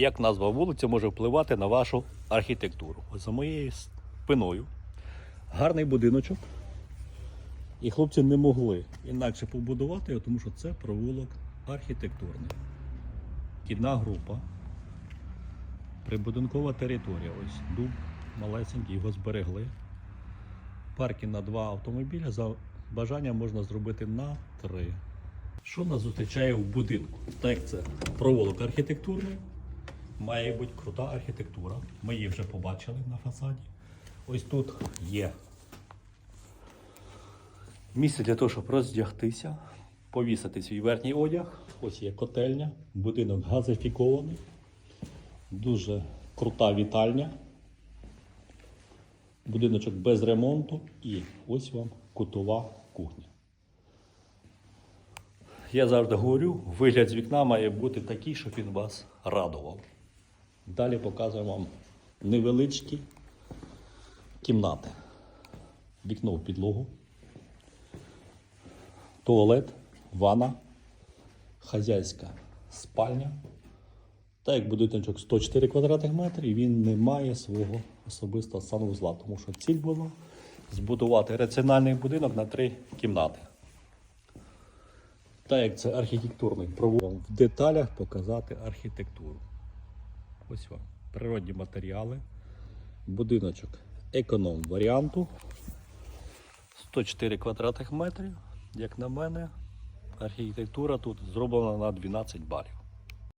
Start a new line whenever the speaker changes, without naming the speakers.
як назва вулиці може впливати на вашу архітектуру. За моєю спиною гарний будиночок. І хлопці не могли інакше побудувати його, тому що це провулок архітектурний. Кідна група, прибудинкова територія. Ось дуб малесенький, його зберегли. Паркінг на два автомобіля за бажанням можна зробити на три. Що нас зустрічає в будинку? Так це провулок архітектурний, має бути крута архітектура. Ми її вже побачили на фасаді. Ось тут є місце для того, щоб роздягтися, повісити свій верхній одяг. Ось є котельня, будинок газифікований, дуже крута вітальня. Будиночок без ремонту і ось вам кутова кухня. Я завжди говорю, вигляд з вікна має бути такий, щоб він вас радував. Далі показую вам невеличкі кімнати. Вікно в підлогу, туалет, ванна, хазяйська спальня. Так як будиночок 104 квадратних метри, він не має свого особистого санвузла, тому що ціль була збудувати раціональний будинок на три кімнати. Так як це архітектурний провод, в деталях показати архітектуру. Ось вам природні матеріали, будиночок економ варіанту. 104 квадратних метрів. Як на мене, архітектура тут зроблена на 12 балів.